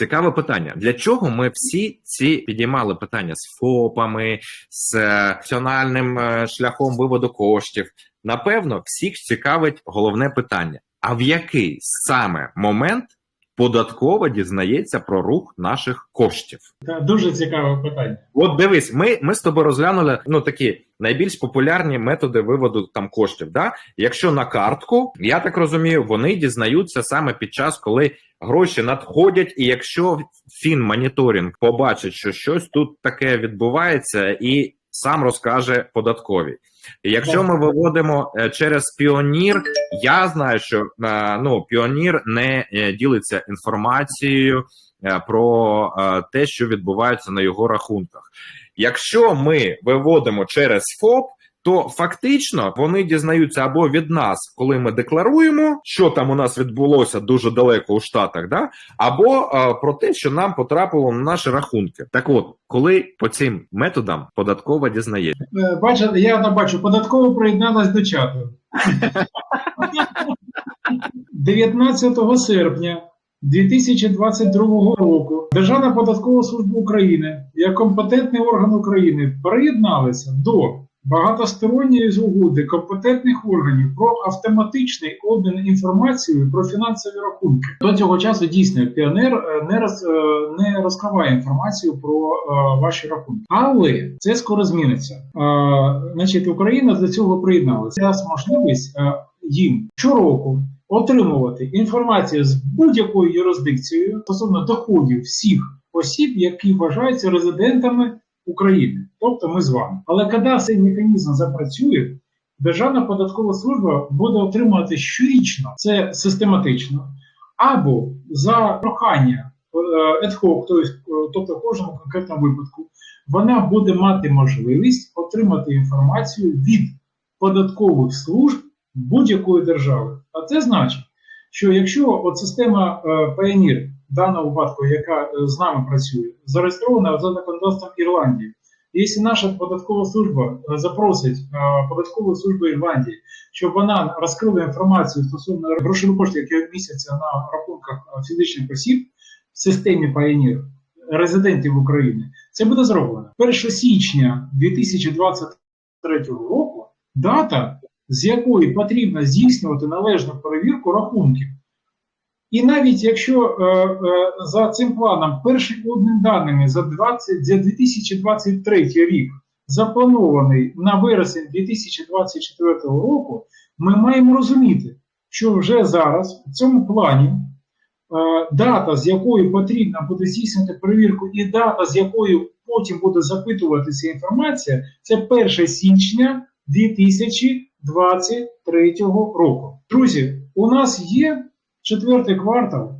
цікаве питання. Для чого ми всі ці підіймали питання з ФОПами, з національним раціональним е, шляхом виводу коштів? Напевно, всіх цікавить головне питання: а в який саме момент податкова дізнається про рух наших коштів? Та дуже цікаве питання. От дивись, ми, ми з тобою розглянули ну такі найбільш популярні методи виводу там коштів. Да? Якщо на картку, я так розумію, вони дізнаються саме під час, коли гроші надходять, і якщо фінмоніторинг побачить, що щось тут таке відбувається, і сам розкаже податкові. Якщо ми виводимо е, через Піонір, я знаю, що е, ну Піонір не е, ділиться інформацією про те, що відбувається на його рахунках. Якщо ми виводимо через ФОП, то фактично вони дізнаються або від нас, коли ми декларуємо, що там у нас відбулося дуже далеко у Штатах, да? або е, про те, що нам потрапило на наші рахунки. Так от, коли по цим методам податкова дізнається. Е, Бачите, я бачу, податково приєдналась до чату. 19 серпня 2022 року Державна податкова служба України як компетентний орган України приєдналася до багатосторонньої згоди компетентних органів про автоматичний обмін інформацією про фінансові рахунки. До цього часу дійсно піонер е, не роз, е, не розкриває інформацію про е, ваші рахунки, але це скоро зміниться. Значить, Україна до цього приєдналася. Дасть можливість їм щороку отримувати інформацію з будь-якою юрисдикцією стосовно доходів всіх осіб, які вважаються резидентами України, тобто ми з вами. Але коли цей механізм запрацює, Державна податкова служба буде отримувати щорічно це систематично, або за прохання е, тобто, е, тобто в кожному конкретному випадку, вона буде мати можливість отримати інформацію від податкових служб будь-якої держави. А це значить, що якщо от система е, Даному випадку, яка е, з нами працює, зареєстрована за законодавством Ірландії, якщо наша податкова служба е, запросить е, податкову службу Ірландії, щоб вона розкрила інформацію стосовно грошових коштів, які місяця на рахунках фізичних осіб в системі Pioneer, резидентів України, це буде зроблено 1 січня 2023 року. Дата з якої потрібно здійснювати належну перевірку рахунків. І навіть якщо е, е, за цим планом перший обмін даними за, 20, за 2023 рік запланований на вересень 2024 року, ми маємо розуміти, що вже зараз в цьому плані е, дата, з якою потрібно буде здійснити перевірку, і дата, з якою потім буде запитуватися інформація, це 1 січня 2023 2023 року. Друзі, у нас є четвертий квартал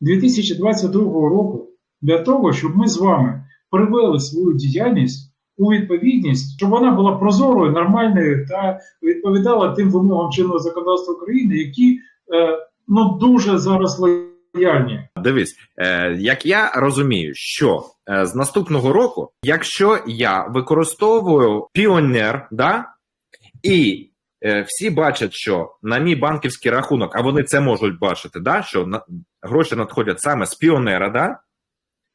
2022 року для того, щоб ми з вами привели свою діяльність у відповідність, щоб вона була прозорою, нормальною та відповідала тим вимогам чинного законодавства України, які е, ну дуже зараз лояльні. Дивись, е, як я розумію, що е, з наступного року, якщо я використовую піонер, да, і всі бачать, що на мій банківський рахунок, а вони це можуть бачити, да, що на, гроші надходять саме з піонера, да,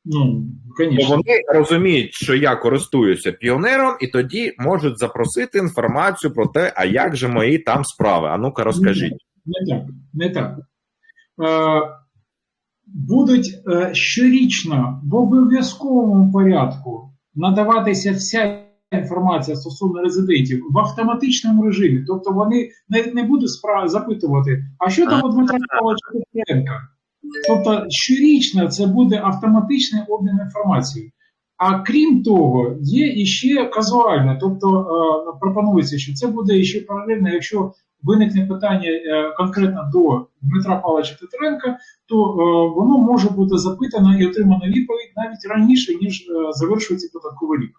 Ну, то вони розуміють, що я користуюся піонером, і тоді можуть запросити інформацію про те, а як же мої там справи. А ну-ка розкажіть. Не так. Не так. Е, будуть е, щорічно в обов'язковому порядку надаватися вся інформація стосовно резидентів в автоматичному режимі. Тобто вони не, не будуть справ запитувати, а що там у Дмитра Павловича Петренка? Тобто щорічно це буде автоматичний обмін інформацією. А крім того, є іще казуально, тобто е, пропонується, що це буде іще паралельно, якщо виникне питання е, конкретно до Дмитра Павловича Титаренка, то е, воно може бути запитано і отримано відповідь навіть раніше, ніж е, завершується податковий рік.